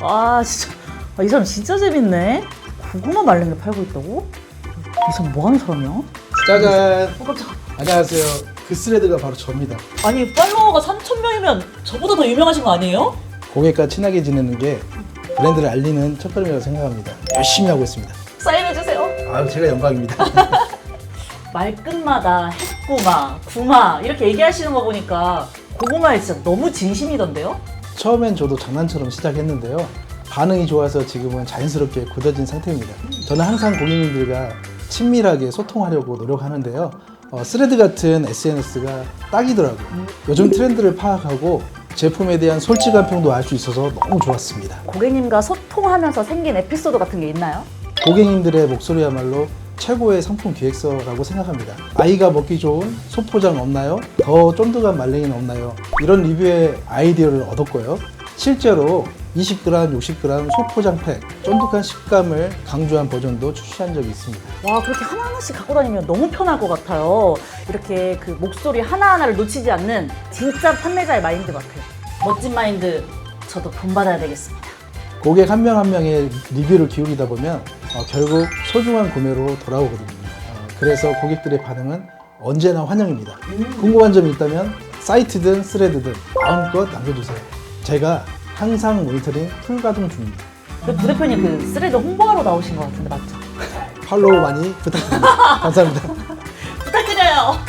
아 진짜 아, 이 사람 진짜 재밌네. 고구마 말랭이를 팔고 있다고? 이 사람 뭐 하는 사람이야? 짜잔. 어, 깜짝아. 안녕하세요. 그 스레드가 바로 저입니다. 아니 팔로워가 3천 명이면 저보다 더 유명하신 거 아니에요? 고객과 친하게 지내는 게 브랜드를 알리는 첫걸음이라고 생각합니다. 열심히 하고 있습니다. 사인해 주세요. 아, 제가 영광입니다. 말끝마다 핵고마, 구마 이렇게 얘기하시는 거 보니까 고구마에 진짜 너무 진심이던데요? 처음엔 저도 장난처럼 시작했는데요. 반응이 좋아서 지금은 자연스럽게 굳어진 상태입니다. 저는 항상 고객님들과 친밀하게 소통하려고 노력하는데요. 어, 스레드 같은 SNS가 딱이더라고요. 요즘 트렌드를 파악하고 제품에 대한 솔직한 평도 알 수 있어서 너무 좋았습니다. 고객님과 소통하면서 생긴 에피소드 같은 게 있나요? 고객님들의 목소리야말로 최고의 상품 기획서라고 생각합니다. 아이가 먹기 좋은 소포장 없나요? 더 쫀득한 말랭이는 없나요? 이런 리뷰의 아이디어를 얻었고요. 실제로 20g, 60g 소포장 팩, 쫀득한 식감을 강조한 버전도 출시한 적이 있습니다. 와 그렇게 하나하나씩 갖고 다니면 너무 편할 것 같아요. 이렇게 그 목소리 하나하나를 놓치지 않는 진짜 판매자의 마인드 같아요. 멋진 마인드 저도 본받아야 되겠습니다. 고객 한 명 한 명의 리뷰를 기울이다 보면 어, 결국 소중한 구매로 돌아오거든요. 어, 그래서 고객들의 반응은 언제나 환영입니다. 궁금한 점이 있다면 사이트든 스레드든 마음껏 남겨주세요. 제가 항상 모니터링 풀가동 중입니다. 그 부대표님 그 스레드 홍보하러 나오신 것 같은데 맞죠? 팔로우 많이 부탁드립니다. 감사합니다. 부탁드려요.